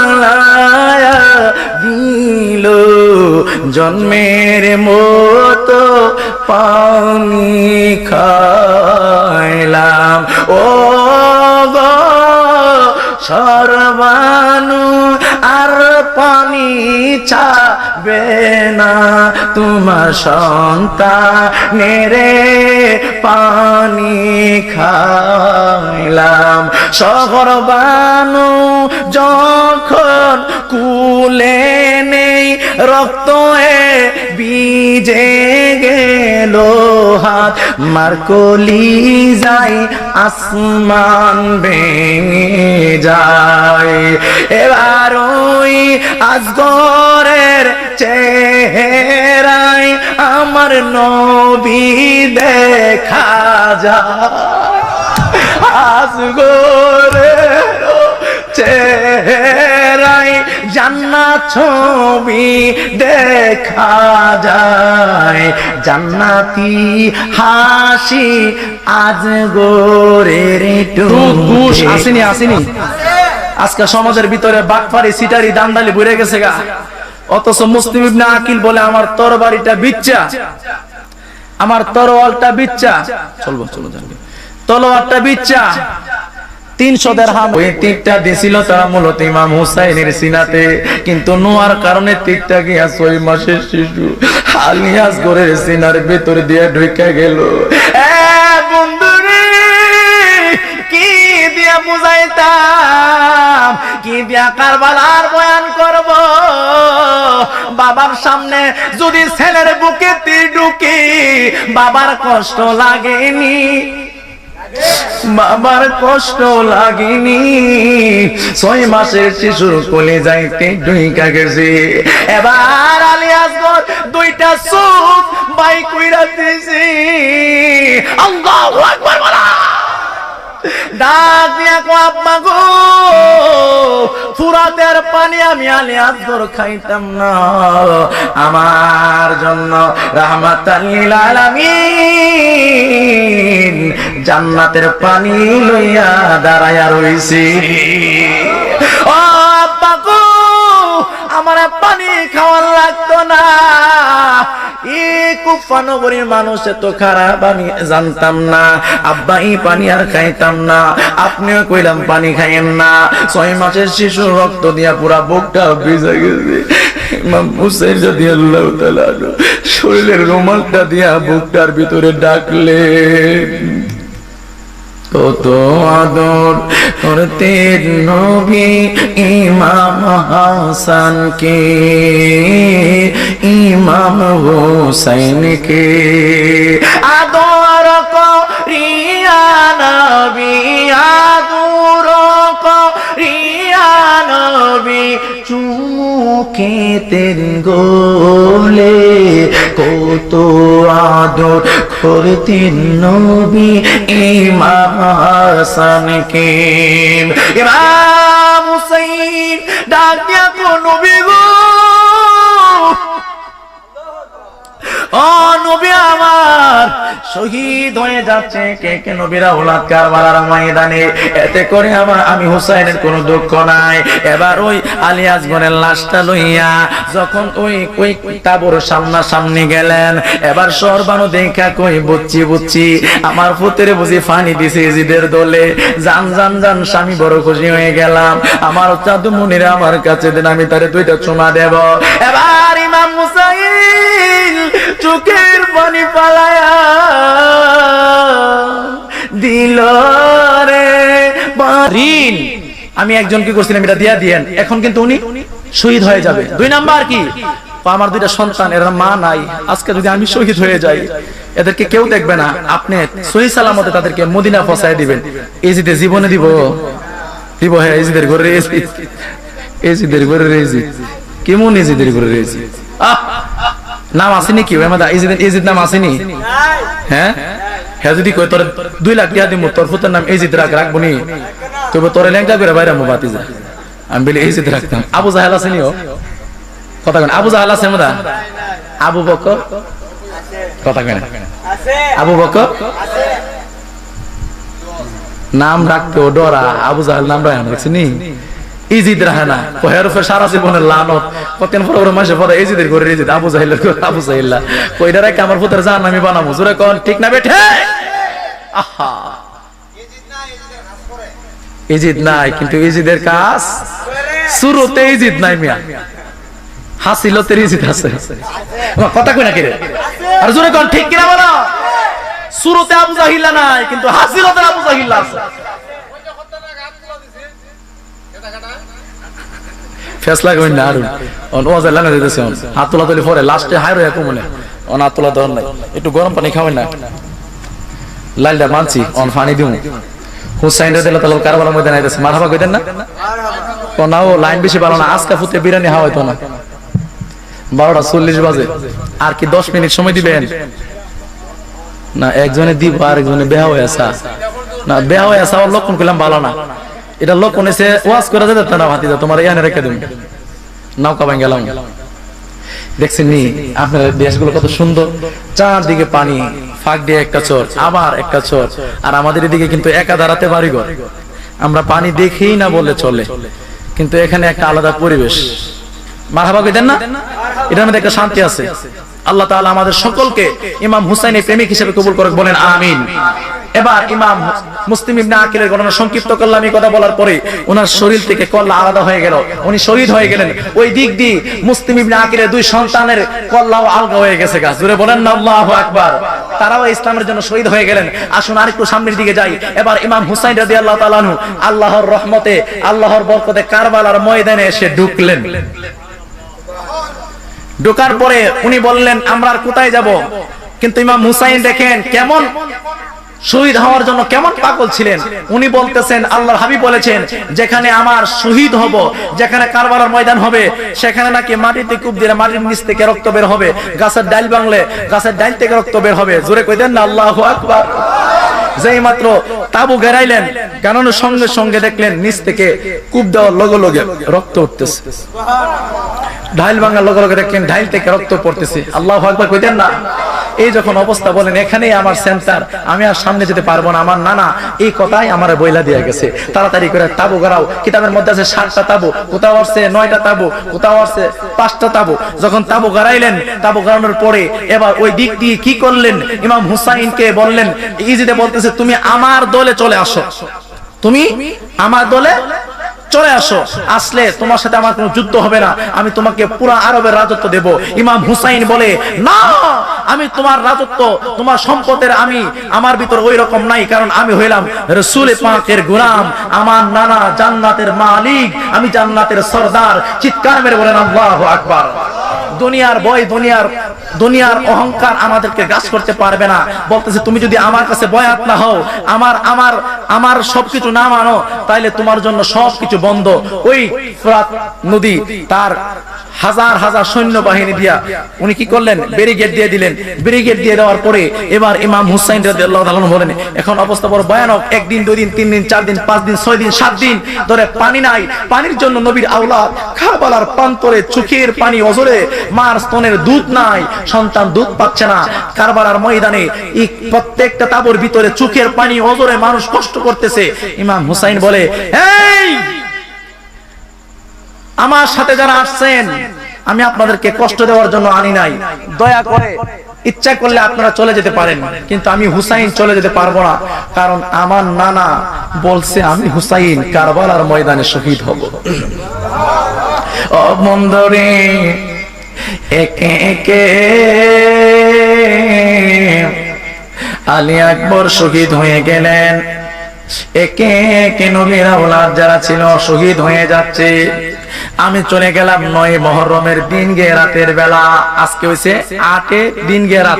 বানায়া দিল। জন্মের মতো পানি খাইলাম। ও সর্বানু আর পানি চাবে না তোমার সন্তানেরে পানি খাইলাম। শহর বানু যখন কুলে নেই রক্ত বিজে গেল হাত। মারকলি যাই, আসমান ভেঙে যায়। এবার ওই আজগরের চেহারায় আমার নবী দেখা যায়। আজগরের চেহারায় জান্নাত ছবি দেখা যায়। জান্নাতি হাসি আজ গোরের ঘুষ আসেনি আসেনি। আজকে সমাজের ভিতরে বাটপারি সিটারি দান্দালি ভরে গেছে গা। অথচ মুসলিম ইবনে আকিল বলে, আমার তরবারিটা বিচ্চা আমার তরোয়ালটা বিচ্চা চলবো চলো জানবে তলোয়ারটা বিচ্চা তিনশো দিছিল কিন্তু ঢুকে গেল। দিয়া বুঝাইতাম কি দিয়া কারবালার বয়ান করব? বাবার সামনে যদি ছেলের বুকে তীর ঢুকে, বাবার কষ্ট লাগেনি। বাবার কষ্ট লাগেনি। ছয় মাসের শিশুর কোলে যাইতে ঢুইকা গেছে। এবার আলিয়াসগর দুইটা চোখ বাই কইরা দিছি আল্লাহু আকবার বলা। ডাক আব্বা গো পানি আমি আলিয়াসগর খাইতাম না। আমার জন্য রাহমাতাল লিল আলামিন জান্নাতের পানি লইয়া দাঁড়ায়া রইছি। ও আব্বা গো, আমার পানি খাওয়ার লাগতো না। কুফানগরীর মানুষ, এত খারাপ, আমি জানতাম না। আব্বাই পানি আর খাইতাম না। আপনিও কইলাম, পানি খাইয়েন না। ছয় মাসের শিশু রক্ত দিয়া পুরা বুকটা ভিজে গেছে। যদি শরীরের রুমালটা দিয়া বুকটার ভিতরে ডাকলে কত আদর করতে নবী ইমাম হাসান কে ইমাম হোসেন কে আদর করিয়া নবী, আদর করিয়া নবী, চুমুকে তেন গোলে। কত আদর করতেন নবী ইমাম হাসানকে ইমাম হুসাইন ডাক দিয়া নবী গো আমার, শহীদ হয়ে যাচ্ছে কে কে এতে করে আমার, আমি কোনো দুঃখ নাই। এবার ওই লইয়া যখন সামনা গেলেন, এবার দেখা কই বুঝছি বুঝছি আমার পুত্রে বুঝি ফানি দিছে জিদের দলে। জান জান জান স্বামী বড় খুশি হয়ে গেলাম। আমার চাদু মুনিরা আমার কাছে দেন, আমি তারে দুইটা চুমা দেব। এবার ইমাম চোখের পানি পালায়া দিল রে। ঋণ আমি একজন কি করছিলাম এটা দিয়া দিয়েন। এখন কিন্তু উনি শহীদ হয়ে যাবে। দুই নাম্বার কি? আমার দুইটা সন্তান এরা মা নাই। আজকে যদি আমি শহীদ হয়ে যাই এদেরকে কেউ দেখবে না। আপনি সহি সালামতে তাদেরকে মদিনা ফসায় দিবেন। এজিতে জীবনে দিব। দিব হ্যাঁ এজিদের ঘরে এজিদ। এজিদের ঘরে এজিদ। কেমন এজিদের ঘরে এজিদ? আহ! নাম আসেনি কি? এজিদ নাম আসেনি? হ্যাঁ? হ্যাঁ যদি কই তোর দুই লাখ টাকা দিব তোর ফুতের নাম এজিদ রাখ রাখব নি, তবে তোর ল্যাংটা করে বাইরে মো বাতি যা। আমি বলি এজিদ রাখতাম আবু জাহেল আসেনি ও? কথা কেন আবু জাহেল আছে আমরা আবু বকর? কথা কেন আবু বকর? নাম রাখতো ডরা। আবু জাহেল নাম রাখা রাখছি নি ইজিদ রাহে না। কহের উপরে সারা জীবনের লানত। কতদিন পরে ওরা মাসে পরে ইজিদের করে ইজিদ। আবু জাহিল আবু জাহিল্লা। কইটা রেখে আমার পুত্রের জান আমি বানাবো। জোরে কন, ঠিক না বেঠে? আহা। ইজিদ নাই, কিন্তু ইজিদের কাজ? শুরুতে ইজিদ নাই মিয়া। হাসিলতের ইজিদ আছে। আমার কথা কই না কিরে আর জোরে কন, ঠিক কিনা বলো? শুরুতে আবু জাহিল্লা নাই, কিন্তু হাসিলতের আবু জাহিল্লা আছে। ফেসলা কই না আর। অন ওয়াজে লানা দিতেছে অন। হাত তোলা তুলি পরে, লাস্টে হাই রয়ে কমনে অন হাত তোলা দর নাই। একটু গরম পানি খাবেন না। লালটা মানছি, অন পানি দিমু। হুসাইন রে দিলে তাহলে কারবার মধ্যে নাইতেছে মারহাবা কইতেন না? কোনাও লাইন বেশি ভালো না। আজকে ফুতে বিরিয়ানি হাওয়া হইতো না। বারোটা চল্লিশ বাজে। আর কি দশ মিনিট সময় দিবেন? না, একজনে দিব আর একজনে বেহা হয়ে আসা। না, বেহা হয়ে আসা লক্ষণ করলাম ভালো না। এটা লক্ষণ এসে ওয়াজ করে যেতে না ভাতিজা তোমার ইয়ানে রেখে দিন নৌকা ভাঙ গেলাম। দেখছেন নি, আপনার দেশগুলো কত সুন্দর। চারদিকে পানি, ফাঁক দিয়ে একটা চর, আবার একটা চর। আর আমাদের এদিকে কিন্তু একা দাঁড়াতে বাড়িঘর। আমরা পানি দেখেই না বলে চলে। কিন্তু এখানে একটা আলাদা পরিবেশ। মারহাবা কইতেন না? এটার মধ্যে একটা শান্তি আছে। আল্লাহ তাআলা আমাদের সকলকে ইমাম হুসাইনের প্রেমিক হিসেবে কবুল করে বলেন আমিন। এবার ইমাম মুসলিম ইবনে আকিলের ঘটনা সংক্ষিপ্ত করলাম, এই কথা বলার পরে ওনার শরীর থেকে কল্লা আলাদা হয়ে গেল। উনি শহীদ হয়ে গেলেন। ওই দিক দিয়ে মুসলিম ইবনে আকিলের দুই সন্তানের কল্লাও আলগা হয়ে গেছে গা। জুড়ে বলেন না, আল্লাহু আকবার। তারাও ইসলামের জন্য শহীদ হয়ে গেলেন। আসুন আরেকটু সামনের দিকে যাই। এবার ইমাম হুসাইন রাদিয়াল্লাহু তাআলা আনহু আল্লাহর রহমতে, আল্লাহর বরকতে কারবালার ময়দানে এসে ঢুকলেন। ঢোকার পরে উনি বললেন, আমরা আর কোথায় যাব? কিন্তু ইমাম হুসাইন দেখেন কেমন শহীদ হওয়ার জন্য কেমন পাগল ছিলেন? উনি বলতেছেন, আল্লাহর হাবিব বলেছেন, যেখানে আমার শহীদ হব, যেখানে কারবালার ময়দান হবে, সেখানে নাকি মাটিতে কূপ দিলে মাটির নিচ থেকে রক্ত বের হবে, গাছের ডাল বাংলে গাছের ডাল থেকে রক্ত বের হবে। জোরে কই দেন না, আল্লাহু আকবার। যেই মাত্র তাবু গেরাইলেন কারণ সঙ্গে সঙ্গে দেখলেন নিচ থেকে কূপ দেওয়ার লগে লগে রক্ত উঠতেছে। ঢাইল ভাঙার লগে লগে দেখলেন ঢাইল থেকে রক্ত পড়তেছে। আল্লাহ আকবার কইতেন না। এই যখন অবস্থা বলেন, এখানেই আমার সেন্টার আমি আর সামনে যেতে পারব না, আমার নানা এই কথাই আমার বইলা দিয়ে গেছে। তাড়াতাড়ি করে তাবু গাড়াও, কিতাবের মধ্যে আছে ষাটটা তাবু, কোথাও আসছে নয়টা তাবু, কোথাও আসছে পাঁচটা তাবু। যখন তাবু গাড়াইলেন, তাবু গড়ানোর পরে এবার ওই দিক দিয়ে কি করলেন? ইমাম হুসাইনকে বললেন ইজিতে বলতেছে, তুমি আমার দলে চলে আসো। তুমি আমার দলে চলে আসো। আসলে তোমার সাথে আমার কোনো যুদ্ধ হবে না। আমি তোমাকে পুরো আরবের রাজত্ব দেব। ইমাম হুসাইন বলে, না, আমি তোমার রাজত্ব, তোমার সম্পদের আমি, আমার ভিতর ওই রকম নাই, কারণ আমি হইলাম রসুল পাকের গোলাম, আমার নানা জান্নাতের মালিক, আমি জান্নাতের সর্দার। চিৎকার মেরে বলেন, আল্লাহু আকবার। দুনিয়ার বয় দুনিয়ার দুনিয়ার অহংকার আমাদেরকে গ্রাস করতে পারবে না। বলতেছে, তুমি যদি আমার কাছে বয়াত না হও, আমার আমার আমার সবকিছু না মানো, তাইলে তোমার জন্য সবকিছু বন্ধ। ওই ফোরাত নদী তার হাজার হাজার সৈন্য বাহিনী দিয়া উনি কি করলেন? ব্যারিকেড দিয়ে দিলেন। ব্যারিকেড দিয়ে দেওয়ার পরে এবার ইমাম হুসাইন রাদিয়াল্লাহু তাআলা বলেন, এখন অবস্থা বড় ভয়ানক। একদিন দুই দিন, তিন দিন, চার দিন, পাঁচ দিন, ছয় দিন, সাত দিন ধরে পানি নাই। পানির জন্য নবীর আওলাদ খারবালার প্রান্তরে চোখের পানি অজরে, মার স্তনের দুধ নাই। সন্তান দুধ পাচ্ছে না। কারবালার ময়দানে প্রত্যেকটা তাবুর ভিতরে চোখের পানি, অজরে মানুষ কষ্ট করতেছে। ইমাম হুসাইন বলে আমার সাথে যারা আসছেন, আমি আপনাদেরকে কষ্ট দেওয়ার জন্য আনি নাই। দয়া করে, ইচ্ছা করলে আপনারা চলে যেতে পারেন, কিন্তু আমি হুসাইন চলে যেতে পারব না। কারণ আমার নানা বলছে, আমি হুসাইন কারবালার ময়দানে শহীদ হব। ও বন্ধরে একে একে। আলী আকবর শহীদ হয়ে গেলেন। একে একে নবীর আওলাদ যারা ছিল শহীদ হয়ে যাচ্ছে। আমি চলে গেলাম নয় মহরমের দিন গে রাতের বেলা। আজকে হয়েছে আটে দিন গে রাত।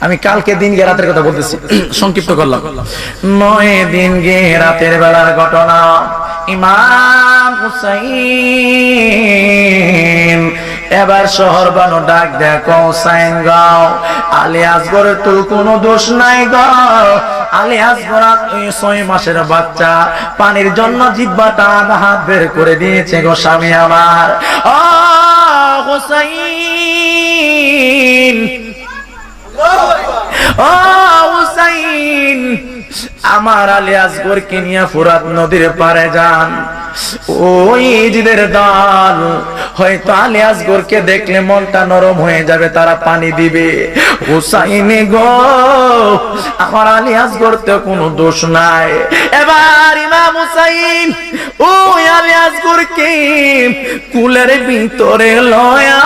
আমি কালকে দিন গে রাতের কথা বলতেছি। সংক্ষিপ্ত করলাম। নয় দিন গে রাতের বেলার ঘটনা। ইমাম হুসাইন এবার শহর বানো ডাক দেখো, সাইন গাও। আলী আসগরের তোর কোনো দোষ নাই গাও আলী আসগর ছয় মাসের বাচ্চা। পানির জন্য জিব্বাটা হাত বের করে দিয়েছে গো স্বামী আমার। ও হোসাইন। ও আমার আলী আসগরকে নিয়ে ফুরাত নদীর পারে যান। ওই দল, হয়তো আলী দেখলে মনটা নরম হয়ে যাবে, তারা পানি দিবে। আসগর কুলের ভিতরে লয়া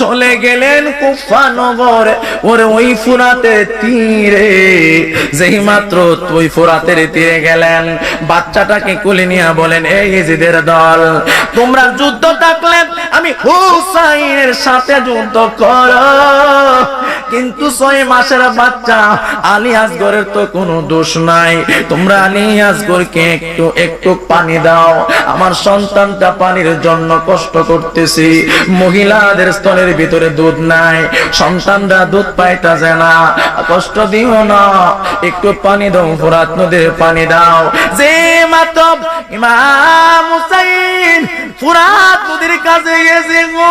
চলে গেলেন কুফা নগর। ওরে ওই ফুরাতে তীরে, যেই মাত্র তুই ফোরাতের তীরে গেলেন। বাচ্চাটাকে কুলে নিয়ে বলেন এই ইজিদের দল, তোমরা যুদ্ধ থাকলেন, আমি হুসাইনের সাথে যুদ্ধ কর। কিন্তু ছয় মাসের বাচ্চা আলী আসগরের তো কোনো দোষ নাই। তোমরা আলী আসগরকে একটু একটু পানি দাও। আমার সন্তানটা পানির জন্য কষ্ট করতেছি। মহিলাদের স্তনের ভিতরে দুধ নাই। সন্তানরা দুধ পাইতাছে না। কষ্ট দিও না। একটু পানি দাও, ফোরাত নদীর পানি দাও। যে মাত্র ইমাম হুসাইন ফুরাত নদীর কাছে গেছে গো।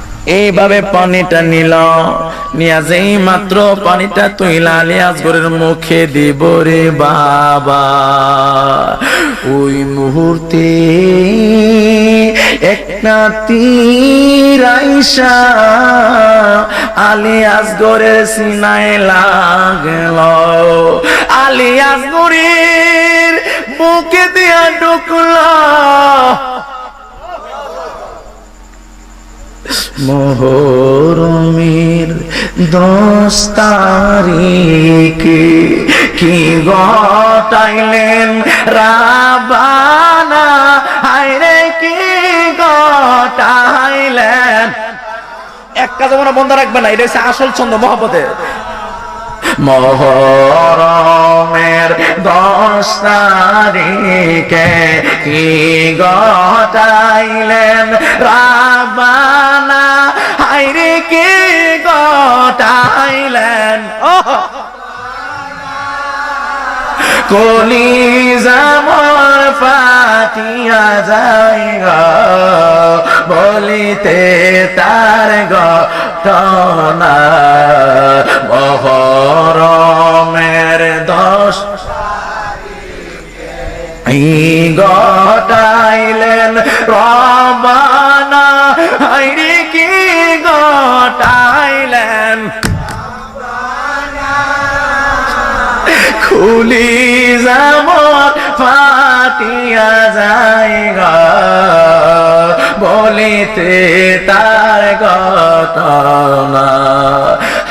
এইভাবে পানিটা নিল। নিয়া যেই মাত্র পানিটা তুইলা আলিয়াসগরের মুখে দিব রে বাবা। ওই মুহূর্তে একটা তীর আইসা আলিয়াসগরের সিনায় লাগল। আলিয়াসগরের বুকে দিয়া ঢুকলো। মোহরমের দশ তারিখে। কি গটাইলেন রাবানা? হাইরে কি গটাইলেন এক কাজ মনে বন্ধ রাখবে না, এটা হচ্ছে আসল ছন্দ মহব্বতের মহরমের দশ তারিখে কি গটাইলেন রাবানা হাইরে কি গটাইলেন কলি জামর ফাটিয়া যাইগা, বলিতে তার ঘটনা, মহরমের দশ এই গটাইলেন রবানা হাইরে কি গটাইলেন খুলি জামত ফাটিয়া যায়গা। বলিতে তার ঘটনা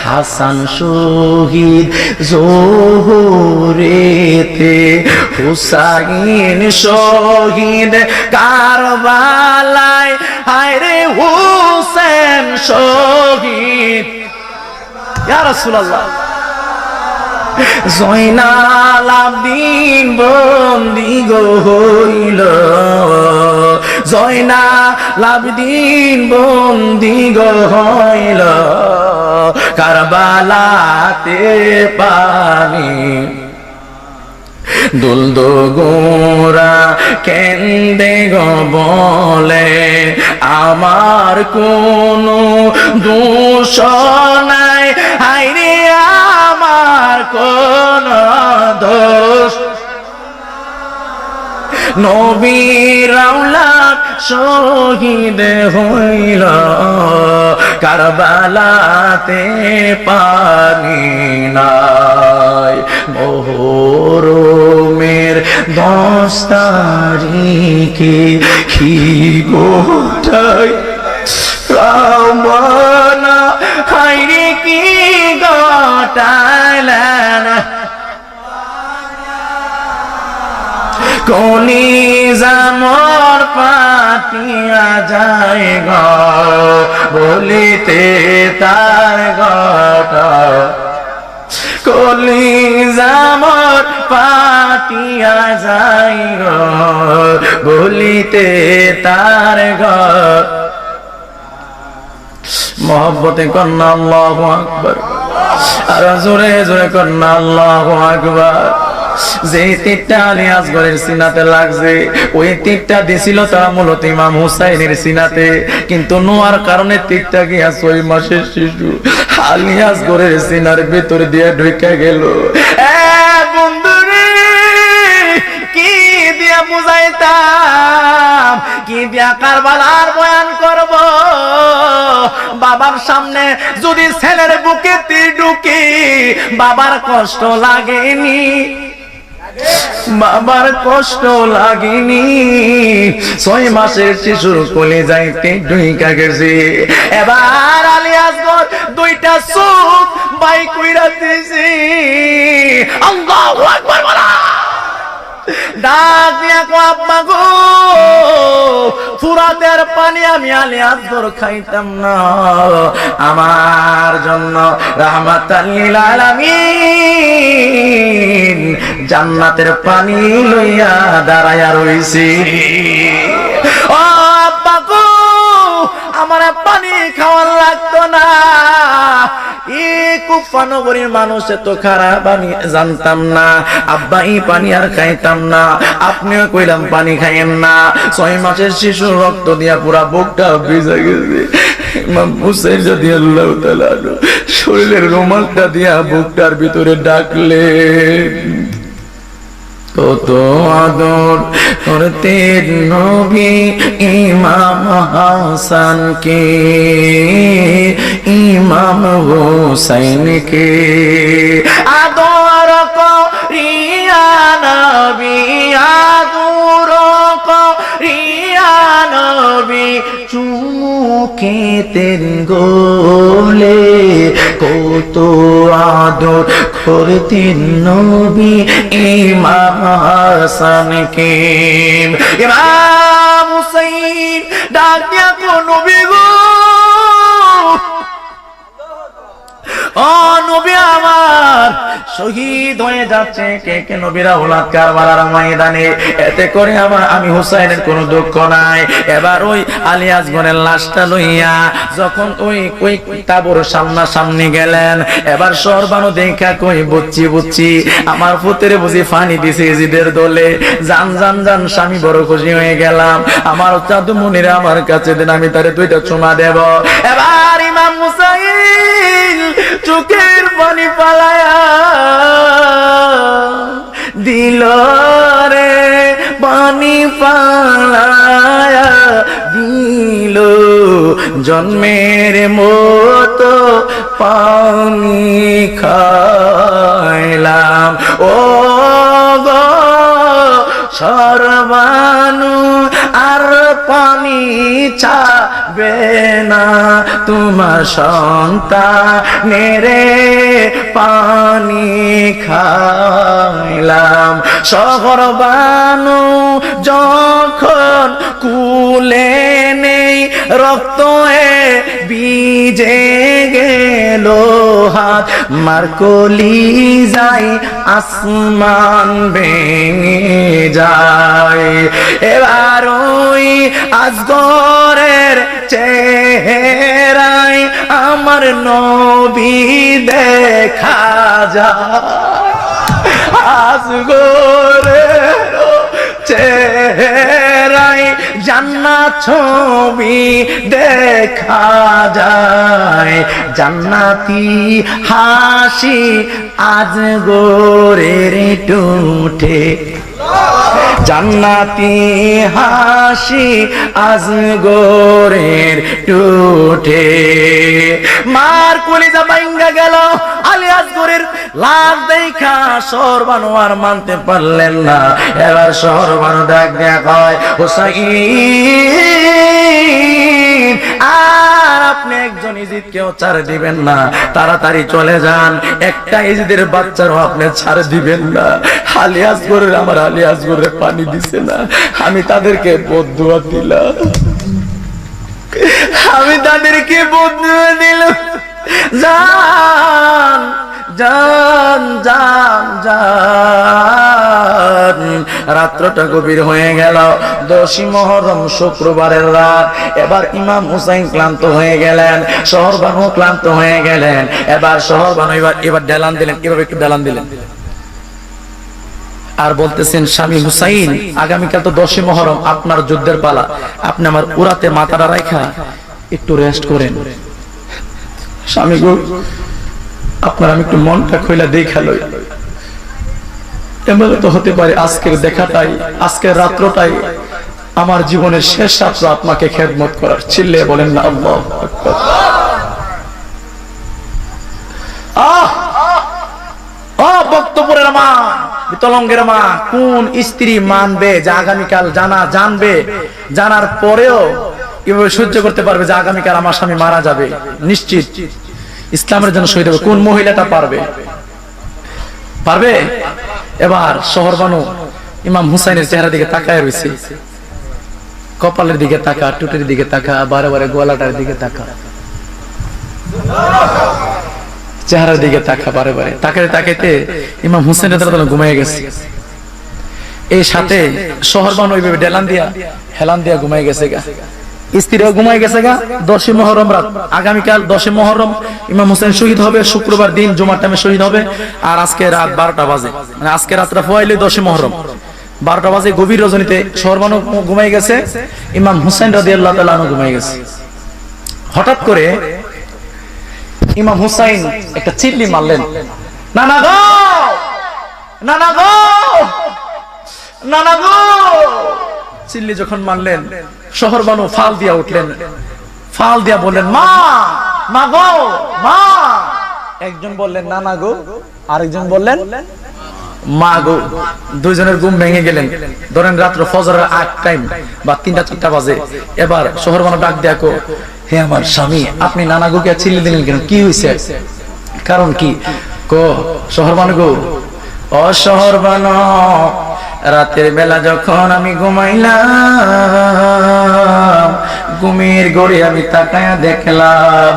হাসান শহীদ জোহরেতে হুসাইন শহীদ কারবালায়, হায়রে হুসেন শহীদ। ইয়া রাসূলুল্লাহ। জয়নাল আবদিন বন্দি গো হইল। জয়নাল আবদিন বন্দি গো হইল। কারবালাতে পানি দুলদ গোরা কেন্দে গো বলে, আমার কোনো দোষ নাই। হাইরে কোন দোষ? নবীর আওলাদ শহীদ হইল, কারবালাতে পানি নাই। মোহরমের দশ তারিখে কি গোটাই রামানা হাইরে কি গোটাইলেন কলি জামর পাতিয়া যায় গ তার গট কলি জামর পাতিয়া যায় গ তার ঘর মহব্বতে কন্যা, আল্লাহু আকবার। জোরে জোরে আকবার। যে তীরটা আলী গড়ের সিনাতে লাগছে, ওই তীরটা দিছিল তারা মূলত ইমাম হুসাইনের সিনাতে। কিন্তু নোয়ার কারণে তীরটা গিয়া ছয় মাসের শিশু আলিয়াস গড়ের সিনার ভিতরে দিয়ে ঢুকে গেল। বুঝাইতাম, কি কারবালার বয়ান করব? বাবার সামনে যদি ছেলের বুকে ঢুকি, বাবার কষ্ট লাগেনি। বাবার কষ্ট লাগেনি। ছয় মাসের শিশুর কোলে যাইতে ঢুইকা গেছে। এবার আলী আসগর দুইটা চোখ বাই কইরা দিছি আল্লাহু আকবার বলা। ডাক গো পানি আমি খাইতাম না। আমার জন্য আলামিন জান্নাতের পানি লইয়া দাঁড়ায়া রইছি। ও গো, আমার পানি এই কুফানগরীর মানুষ এত খারাপ, আমি জানতাম না। আব্বা, এই পানি আর খাইতাম না। আপনিও কইলাম, পানি খাইয়েন না। ছয় মাসের শিশু রক্ত দিয়া পুরা বুকটা ভিজে গেছে। ইমাম হুসেন যদি আল্লাহ শরীরের রুমালটা দিয়া বুকটার ভিতরে ডাকলে কত আদর করতে নবী ইমাম হাসানকে, ইমাম হোসাইনকে আদর করিয়া নবী, আদর করিয়া নবী চুমুকেতেন গোলে কত আদর করতেন নবী ইমাম হাসানকে। ইমাম হুসাইন ডাকিয়া কোন নবী ও নবী আমার হয়ে যাচ্ছে কে কে এতে করে আমার, আমি হুসাইনের কোনো দুঃখ নাই। এবার ওই যখন গেলেন, এবার সরবানো দেখা কই বুঝছি বুঝছি আমার পুত্রে বুঝি ফানি দিছে জিদের দলে। জান জান জান স্বামী বড় খুশি হয়ে গেলাম। আমার চাদু মুনিরা আমার কাছে দেন, আমি তারে দুইটা চুমা দেব। এবার ইমাম চোখের পানি পালায়া দিল রে পানি পালায়া দিল। জন্মের মতো পানি খাইলাম। ও সর্বানু পানি চাবে না। তোমার সন্তানেরে পানি খাইলাম। শহর বানু যখন কুলে নেই রক্ত বিজে গেল হাত। মারকলি যাই, আসমান ভেঙে যায়। আমার নবী দেখা যায়। আজগরের চেহারায় জান্নাত ছবি দেখা যায়। জান্নাতি হাসি আজ গোরের টুঠে জান্নাতি হাসি আজ গোরের টুটে মার কলিজা বাইঙ্গা গেল আলিয়াস গোরের লাভ দেখা। সরবানো আর মানতে পারলেন না। এবার সরবানো ডাক দেয়া কয় একজন ইজিদ কেউ ছাড় দিবেন না। তাড়াতাড়ি চলে যান। একটা ইজিদের বাচ্চারও আপনি ছাড় দিবেন না। আলিয়াস করে আমার আলিয়াস করে পানি দিছে না। আমি তাদেরকে বদুয়া দিলাম। আমি তাদেরকে বদুয়া দিলাম। যান। যান যান যান রাত্রটা গভীর হয়ে গেল। দশই মহরম শুক্রবারের রাত। এবার ইমাম হুসাইন ক্লান্ত হয়ে গেলেন, শহর বানু ক্লান্ত হয়ে গেলেন। এবার শহর বানু এবার এবার ডেলান দিলেন। এভাবে একটু ডেলান দিলেন? আর বলতেছেন, স্বামী হুসাইন, আগামীকাল তো দশই মহরম, আপনার যুদ্ধের পালা। আপনি আমার উড়াতে মাথাটা রাখা একটু রেস্ট করেন। স্বামী গো আপনার আমি একটু মনটা খোলা দেখাল এমন তো হতে পারে আজকের দেখাটাই, আজকের রাত্রটাই আমার জীবনের শেষ রাত্র আপনাকে খেদমত করার। চিল্লে বলেন না আহ! বিতলঙ্গের মা, কোন স্ত্রী মানবে যে আগামীকাল জানা জানবে, জানার পরেও কীভাবে সহ্য করতে পারবে যে আগামীকাল আমার স্বামী মারা যাবে? নিশ্চিত। ইসলামের জন্য শহীদ হবে। কোন মহিলাটা পারবে? পারবে? এবার শহর বানু ইমাম হুসাইনের চেহারা দিকে তাকায় রয়েছে। কপালের দিকে তাকা, টুটির দিকে তাকা, বারে বারে গলাটার দিকে তাকা। চেহারার দিকে তাকা বারে বারে। তাকাতে তাকাইতে ইমাম হুসেন ঘুমিয়ে গেছে। এই সাথে শহরবান ওইভাবে ডেলান দিয়া, হেলান দিয়া ঘুমাই গেছে গা। স্ত্রীও ঘুমাই গেছে গা, দশই মহরম রাত। আগামীকাল দশই মহরম, ইমাম হোসেন শহীদ হবে, শুক্রবার দিন জুমার টাইমে শহীদ হবে, আর আজকে রাত বারোটা বাজে। মানে আজকে রাতটা ফোয়াইলে দশই মহরম। বারোটা বাজে গভীর রজনীতে শহরবানও ঘুমাই গেছে, ইমাম হুসেন রাজি আল্লাহ তালু ঘুমাই গেছে। হঠাৎ করে ইমাম হুসাইন একটা চিল্লি মারলেন না না গো! না গো! গো! চিল্লি যখন মারলেন, শহর বানু ফাল দিয়া উঠলেন। ফাল দিয়া বললেন, মা মা গো, মা। একজন বললেন, না না গো। আরেকজন বললেন, মা গো। দুইজনের ঘুম ভেঙে গেলেন। ধরেন রাত্র ফজরের আট টাইম বা তিনটা, চারটা বাজে। এবার শহর বানু ডাক কো হে আমার স্বামী, আপনি নানা গুকে চিল্লি দিলেন কেন? কি হয়েছে কারণ কি? কো শহর বানু গো, ও শহর বানো রাতের বেলা যখন আমি ঘুমাইলাম, ঘুমের গড়ে আমি তাকায়া দেখলাম,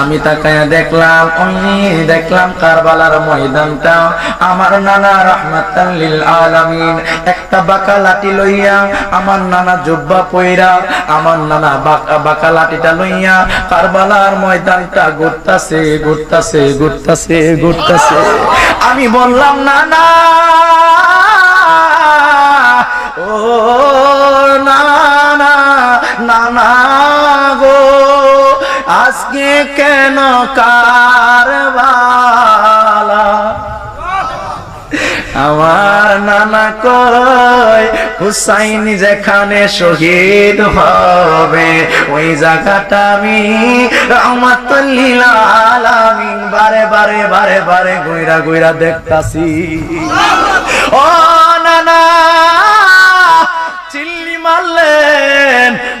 আমি তাকায়া দেখলাম, আমি দেখলাম কারবালার ময়দানটা। আমার নানা রহমাতাল্লিল আলামিন, একটা বাঁকা লাঠি লইয়া আমার নানা জুব্বা পইরা, আমার নানা বাঁকা বাঁকা লাঠিটা লইয়া কারবালার ময়দানটা ঘুরতাছে ঘুরতাছে ঘুরতাছে ঘুরতাছে। আমি বললাম না না ও না না না গো, আজকে কেন কারবালা? আমার নানা কয়, হুসাইন যেখানে শহীদ হবে, ওই জায়গাটা আমি রহমাতুল্লিল আলামিন বারে বারে বারে বারে গুইরা গুইরা দেখতাছি।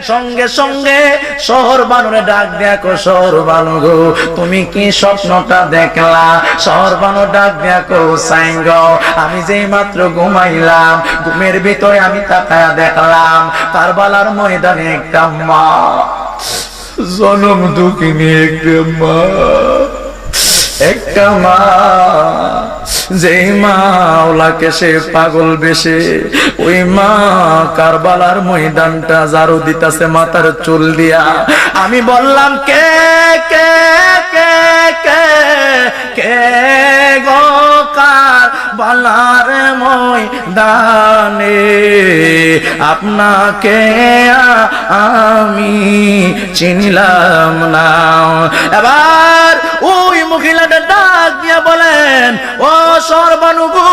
সঙ্গে সঙ্গে শহর বানরে ডাক দেখো, শহর বানু গো, তুমি কি স্বপ্নটা দেখলা? শহর বানু ডাক দেখো সাইঙ্গ আমি যেই মাত্র ঘুমাইলাম, ঘুমের ভিতরে আমি তাকায়া দেখলাম তার বালার ময়দানে একটা মা, জনম দুঃখিনী একটা মা। একটা মা যে মাওলাকে সে পাগল বেশে, ওই মা কারবালার ময়দানটা জারু দিতাছে মাথার চুল দিয়া। আমি বললাম, কে কে কে কে কে গো বালার ময়দানে আপনাকে আমি চিনলাম না। এবার ওই মহিলাটা ডাক দিয়া বলেন, ও সর্বানুগু,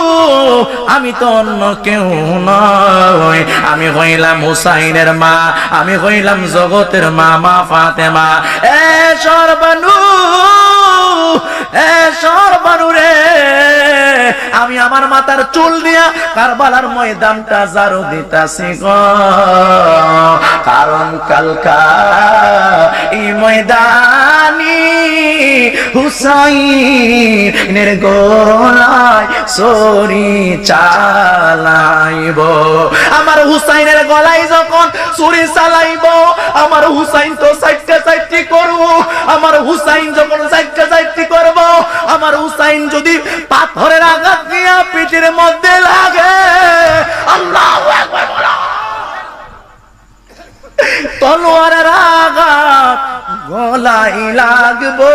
আমি তো অন্য কেউ নয় আমি হইলাম হুসাইনের মা, আমি হইলাম জগতের মা মা ফাতেমা। এ সর্বানু আমি আমার মাথার চুল দিয়া কারবালার ময়দানটা জারু দিতাছি কারণ কালকা এই ময়দানি হুসাইনের গোলায় সরি চালাইব। আমার হুসাইনের গলায় যখন ছুরি চালাইব, আমার হুসাইন তো সাইটটা সাইটটি করব আমার হুসাইন যখন করব আমার হুসাইন যদি পাথরের আঘাত নিয়ে পিঠের মধ্যে লাগে, আল্লাহ তলোয়ারের আঘাত গলাই লাগবো,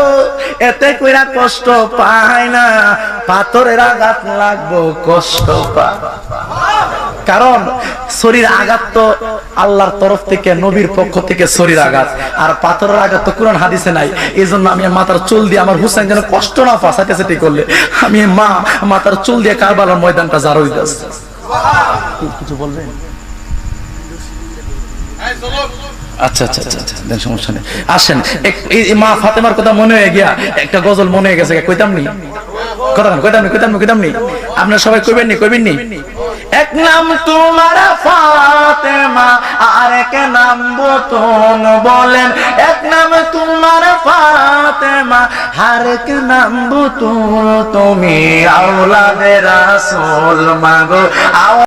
এতে কইরা কষ্ট পায় না, পাথরের আঘাত লাগবো, কষ্ট পায়। কারণ শরীর আঘাত তো আল্লাহর তরফ থেকে নবীর পক্ষ থেকে শরীর আঘাত। আর পাথরের আঘাত তো কোরআন হাদিসে নাই। এই জন্য আমি মাথার চুল দিয়ে আমার হুসাইন যেন কষ্ট না ফাঁসাতে সেটি করলে। আমি মা মাথার চুল দিয়ে কারবালার ময়দানটা জারোই দিচ্ছি কিছু বলবেন আচ্ছা আচ্ছা আচ্ছা আচ্ছা দেন সমস্যা নেই। আসেন এই এই মা ফাতেমার কথা মনে হয়ে গিয়া একটা গজল মনে হয়ে গেছে কইতাম নি? কথা কইতাম নি কইতাম নি কইতাম নি? আপনারা সবাই কইবেন নি কইবেন নি? নাম তোমার ফাতেমা। আর এক নাম বতন বলেন। এক নাম তোমার ফাতেমা। আর এক নাম বতন তুমি। আওলাদের রাসূল মাগো। আও